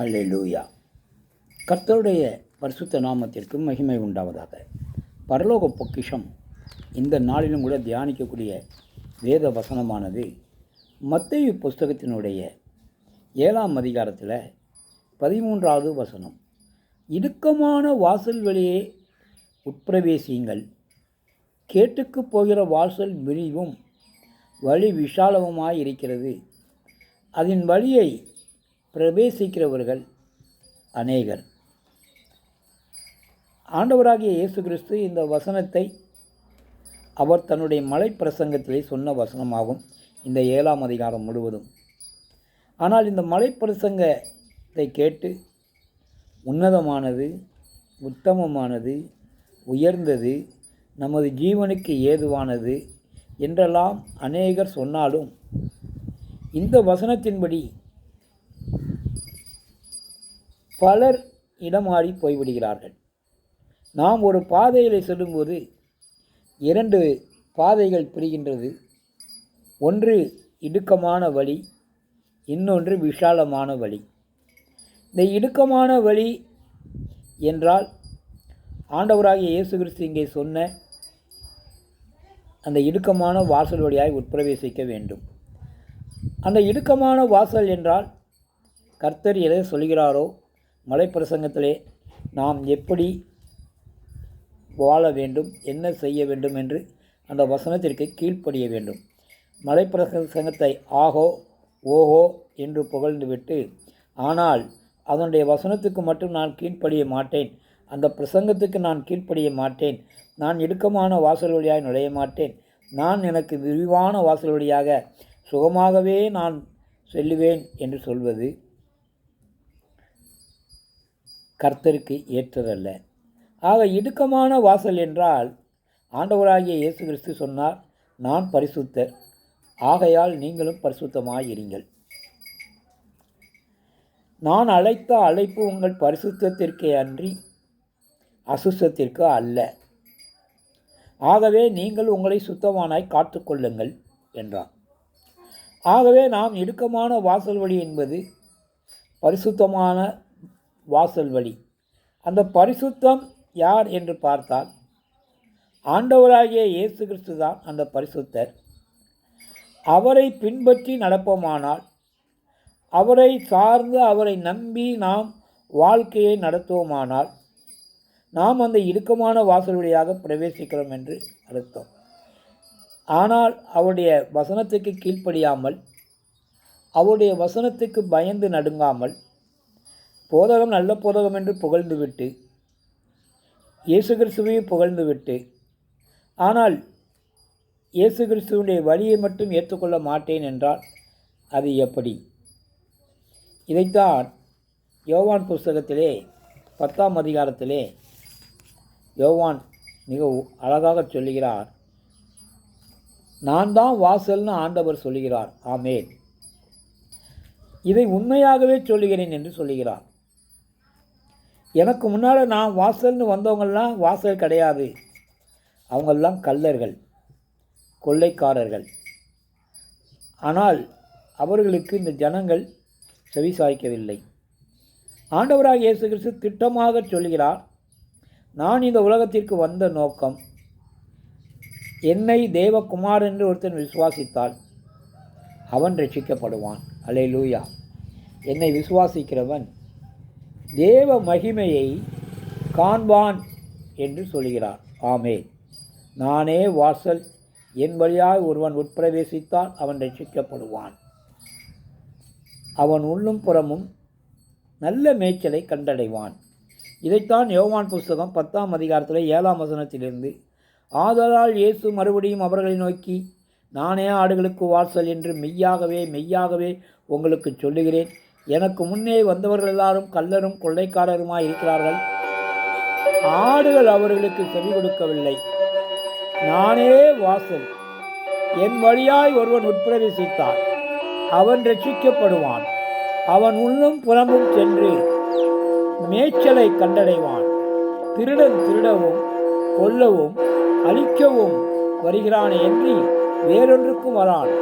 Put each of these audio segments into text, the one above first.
ஹalleluya கர்த்தருடைய பரிசுத்த நாமத்திற்கு மகிமை உண்டாவதாக. பரலோக பொக்கிஷம் இந்த நாளிலும் கூட தியானிக்கக்கூடிய வேத வசனமானது மத்திய புஸ்தகத்தினுடைய ஏழாம் அதிகாரத்தில் பதிமூன்றாவது வசனம். இடுக்கமான வாசல் வழியே உட்பிரவேசியுங்கள். கேட்டுக்கு போகிற வாசல் விரிவும் வழி விஷாலவுமாய் இருக்கிறது. அதன் வழியை பிரவேசிக்கிறவர்கள் அநேகர். ஆண்டவராகிய இயேசு கிறிஸ்து இந்த வசனத்தை அவர் தன்னுடைய மலை பிரசங்கத்திலே சொன்ன வசனமாகும். இந்த ஏழாம் அதிகாரம் முழுவதும். ஆனால் இந்த மலை பிரசங்கத்தை கேட்டு உன்னதமானது உத்தமமானது உயர்ந்தது நமது ஜீவனுக்கு ஏதுவானது என்றெல்லாம் அநேகர் சொன்னாலும் இந்த வசனத்தின்படி பலர் இடமாறி போய்விடுகிறார்கள். நாம் ஒரு பாதையில் செல்லும்போது இரண்டு பாதைகள் பிரிகின்றது. ஒன்று இடுக்கமான வழி இன்னொன்று விஷாலமான வழி. இந்த இடுக்கமான வழி என்றால் ஆண்டவராகிய இயேசு கிறிஸ்து இங்கே சொன்ன அந்த இடுக்கமான வாசல் வழியாய் உட்பிரவேசிக்க வேண்டும். அந்த இடுக்கமான வாசல் என்றால் கர்த்தர் எதை சொல்கிறாரோ மலைப்பிரசங்கத்திலே நாம் எப்படி வாழ வேண்டும் என்ன செய்ய வேண்டும் என்று அந்த வசனத்திற்கு கீழ்ப்படிய வேண்டும். மலைப்பிரசங்கத்தை ஆகோ ஓஹோ என்று புகழ்ந்துவிட்டு ஆனால் அதனுடைய வசனத்துக்கு மட்டும் நான் கீழ்ப்படிய மாட்டேன் அந்த பிரசங்கத்துக்கு நான் கீழ்ப்படிய மாட்டேன் நான் இடுக்கமான வாசல் வழியாக நுழைய மாட்டேன் நான் எனக்கு விரிவான வாசல் வழியாக சுகமாகவே நான் செல்லுவேன் என்று சொல்வது கர்த்தருக்கு ஏற்றதல்ல. ஆக இடுக்கமான வாசல் என்றால் ஆண்டவராகிய இயேசு கிறிஸ்து சொன்னார் நான் பரிசுத்தர். ஆகையால் நீங்களும் பரிசுத்தமாயிருங்கள். நான் அழைத்த அழைப்பு உங்கள் பரிசுத்தத்திற்கே அன்றி அசுத்தத்திற்கு அல்ல. ஆகவே நீங்கள் உங்களை சுத்தமானாய் காத்துக்கொள்ளுங்கள் என்றார் ஆகவே நாம் இடுக்கமான வாசல் வழி என்பது பரிசுத்தமான வாசல் வழி. அந்த பரிசுத்தம் யார் என்று பார்த்தால் ஆண்டவராகிய இயேசு கிறிஸ்து தான் அந்த பரிசுத்தர். அவரை பின்பற்றி நடப்போமானால் அவரை சார்ந்து அவரை நம்பி நாம் வாழ்க்கையை நடத்துவோமானால் நாம் அந்த இடுக்கமான வாசல் வழியாக பிரவேசிக்கிறோம் என்று அர்த்தம். ஆனால் அவருடைய வசனத்துக்கு கீழ்ப்படியாமல் அவருடைய வசனத்துக்கு பயந்து நடுங்காமல் போதகம் நல்ல போதகம் என்று புகழ்ந்துவிட்டு இயேசு கிறிஸ்துவையும் புகழ்ந்துவிட்டு ஆனால் இயேசு கிறிஸ்துவனுடைய வழியை மட்டும் ஏற்றுக்கொள்ள மாட்டேன் என்றால் அது எப்படி? இதைத்தான் யோவான் புஸ்தகத்திலே பத்தாம் அதிகாரத்திலே யோவான் மிக அழகாக சொல்லுகிறார். நான் தான் வாசல்னு ஆண்டவர் சொல்லுகிறார். ஆமேன். இதை உண்மையாகவே சொல்லுகிறேன் என்று சொல்லுகிறார். எனக்கு முன்னால் நான் வாசல்னு வந்தவங்கள்லாம் வாசல் கிடையாது. அவங்கெல்லாம் கல்லர்கள் கொள்ளைக்காரர்கள். ஆனால் அவர்களுக்கு இந்த ஜனங்கள் செவிசாய்க்கவில்லை ஆண்டவராக இயேசு கிறிஸ்து திட்டமாக சொல்கிறார் நான் இந்த உலகத்திற்கு வந்த நோக்கம் என்னை தேவகுமார் என்று ஒருத்தன் விசுவாசித்தால் அவன் ரட்சிக்கப்படுவான். அலை லூயா என்னை விசுவாசிக்கிறவன் தேவ மகிமையை காண்பான் என்று சொல்கிறார். ஆமே நானே வாசல் என் வழியாய் ஒருவன் உட்பிரவேசித்தால் அவன் ரட்சிக்கப்படுவான். அவன் உள்ளும் புறமும் நல்ல மேய்ச்சலை கண்டடைவான். இதைத்தான் யோவான் புஸ்தகம் பத்தாம் அதிகாரத்தில் ஏழாம் வசனத்திலிருந்து ஆதலால் இயேசு மறுபடியும் அவர்களை நோக்கி நானே ஆடுகளுக்கு வாசல் என்று மெய்யாகவே மெய்யாகவே உங்களுக்கு சொல்லுகிறேன். எனக்கு முன்னே வந்தவர்கள் எல்லாரும் கல்லரும் கொள்ளைக்காரருமாய் இருக்கிறார்கள். ஆடுகள் அவர்களுக்கு செவி கொடுக்கவில்லை. நானே வாசல். என் வழியாய் ஒருவன் உட்பிரவேசித்தான் அவன் ரட்சிக்கப்படுவான். அவன் உள்ளும் புறமும் சென்று மேய்ச்சலை கண்டடைவான். திருடன் திருடவும் கொல்லவும் அழிக்கவும் வருகிறான் என்று வேறொன்றுக்கும் வரான்.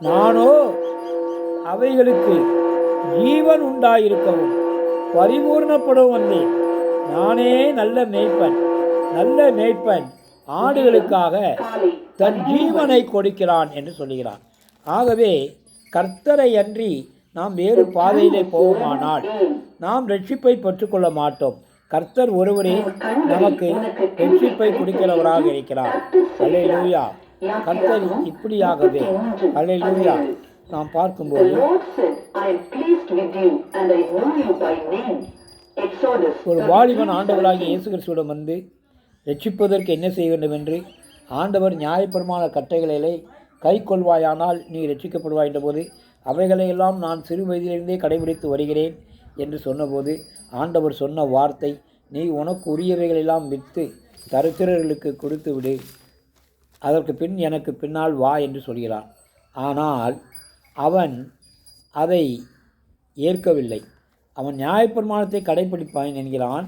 நானோ அவைகளுக்கு ஜீவன் உண்டாயிருக்கவும் பரிபூர்ணப்படவும் வந்தேன் நானே நல்ல மேய்ப்பன் நல்ல மேய்ப்பன் ஆடுகளுக்காக தன் ஜீவனை கொடுக்கிறான் என்று சொல்லுகிறான். ஆகவே கர்த்தரை அன்றி நாம் வேறு பாதையிலே போவோமானால் நாம் ரட்சிப்பை பெற்றுக்கொள்ள மாட்டோம். கர்த்தர் ஒருவரே நமக்கு ரட்சிப்பை கொடுக்கிறவராக இருக்கிறார். அலை லூயா கர்த்தர் இப்படியாகவே. அலை லூயா நாம் பார்க்கும்போது Lord said, I am pleased with you, and I know you by name. Exodus ஒரு வாலிபன் ஆண்டவராகிய இயேசு கிறிஸ்துவிடம் வந்து ரட்சிப்பதற்கு என்ன செய்ய வேண்டும் என்று ஆண்டவர் நியாயப்பிரமாண கட்டைகளிலே கை கொள்வாயானால் நீ ரட்சிக்கப்படுவாய் என்றபோது அவைகளையெல்லாம் நான் சிறு வயதிலிருந்தே கடைபிடித்து வருகிறேன் என்று சொன்னபோது ஆண்டவர் சொன்ன வார்த்தை நீ உனக்கு உரியவைகளெல்லாம் விற்று தரித்திரர்களுக்கு கொடுத்து விடு. அதற்கு பின் எனக்கு பின்னால் வா என்று சொல்கிறான் ஆனால் அவன் அதை ஏற்கவில்லை. அவன் நியாயப்பிரமாணத்தை கடைபிடிப்பான் என்கிறான்.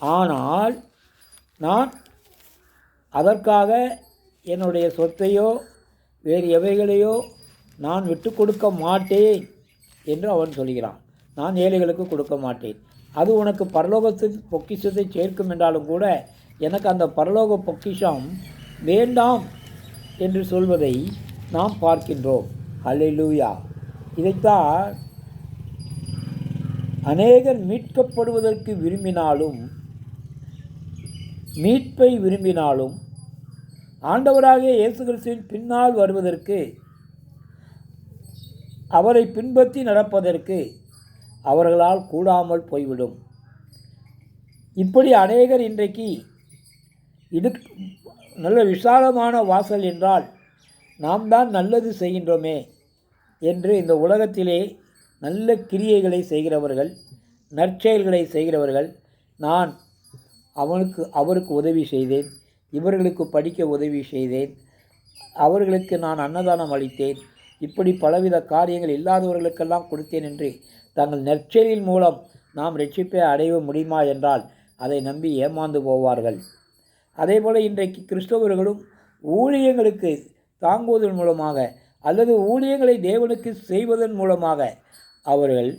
ஆனால் நான் அதற்காக என்னுடைய சொத்தையோ வேறு எவைகளையோ நான் விட்டு கொடுக்க மாட்டேன் என்று அவன் சொல்கிறான். நான் ஏழைகளுக்கு கொடுக்க மாட்டேன். அது உனக்கு பரலோகத்தின் பொக்கிஷத்தை சேர்க்கும் என்றாலும் கூட எனக்கு அந்த பரலோக பொக்கிஷம் வேண்டாம் என்று சொல்வதை நாம் பார்க்கின்றோம். அல்லேலூயா இதைத்தான் அநேகர் மீட்கப்படுவதற்கு விரும்பினாலும் மீட்பை விரும்பினாலும் ஆண்டவராகிய இயேசு கிறிஸ்துவின் பின்னால் வருவதற்கு அவரை பின்பற்றி நடப்பதற்கு அவர்களால் கூடாமல் போய்விடும். இப்படி அநேகர் இன்றைக்கு இது நல்ல விசாலமான வாசல் என்றால் நாம் தான் நல்லது செய்கின்றோமே. என்று இந்த உலகத்திலே நல்ல கிரியைகளை செய்கிறவர்கள் நற்செயல்களை செய்கிறவர்கள் நான் அவனுக்கு அவருக்கு உதவி செய்தேன் இவர்களுக்கு படிக்க உதவி செய்தேன் அவர்களுக்கு நான் அன்னதானம் அளித்தேன் இப்படி பலவித காரியங்கள் இல்லாதவர்களுக்கெல்லாம் கொடுத்தேன் என்று தங்கள் நற்செயலின் மூலம் நாம் ரட்சிப்பை அடைய முடியுமா என்றால் அதை நம்பி ஏமாந்து போவார்கள். அதேபோல் இன்றைக்கு கிறிஸ்தவர்களும் ஊழியங்களுக்கு தாங்குவதன் மூலமாக அல்லது ஊழியங்களை தேவனுக்கு செய்வதன் மூலமாக அவர்கள்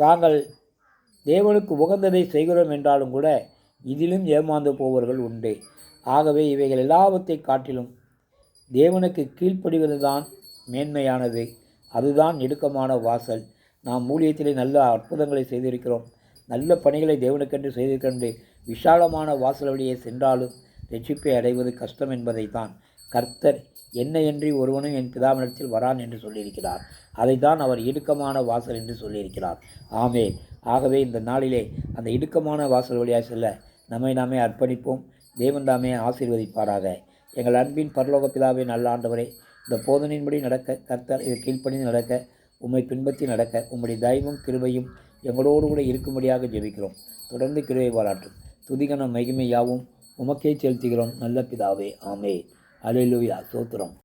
தாங்கள் தேவனுக்கு உகந்ததை செய்கிறோம் என்றாலும் கூட இதிலும் ஏமாந்து போவர்கள் உண்டு. ஆகவே இவைகள் எல்லாவற்றை காட்டிலும் தேவனுக்கு கீழ்ப்படிவதுதான் மேன்மையானது. அதுதான் நெருக்கமான வாசல். நாம் ஊழியத்திலே நல்ல அற்புதங்களை செய்திருக்கிறோம். நல்ல பணிகளை தேவனுக்கென்று செய்திருக்கின்ற விஷாலமான வாசல் வழியே சென்றாலும் ரட்சிப்பை அடைவது கஷ்டம் என்பதைத்தான். கர்த்தர் என்னையன்றி ஒருவனும் என் பிதாவிடத்தில் வரான் என்று சொல்லியிருக்கிறார். அதைத்தான் அவர் இடுக்கமான வாசல் என்று சொல்லியிருக்கிறார். ஆமே ஆகவே இந்த நாளிலே அந்த இடுக்கமான வாசல் வழியாக செல்ல நம்மை நாமே அர்ப்பணிப்போம். தேவன் தாமே ஆசீர்வதிப்பாராக. எங்கள் அன்பின் பரலோக பிதாவே நல்ல ஆண்டவரே இந்த போதனையின்படி நடக்க கர்த்தர் இதை கீழ்ப்பணிந்து நடக்க உம்மை பின்பற்றி நடக்க உம்முடைய தயவும் கிருபையும் எங்களோடு கூட இருக்கும்படியாக ஜெபிக்கிறோம். தொடர்ந்து கிருவை பாராட்டும். துதிகன மகிமை யாவும் உமக்கே செலுத்துகிறோம். நல்ல பிதாவே ஆமே அலையிலுயா சோத்திரம்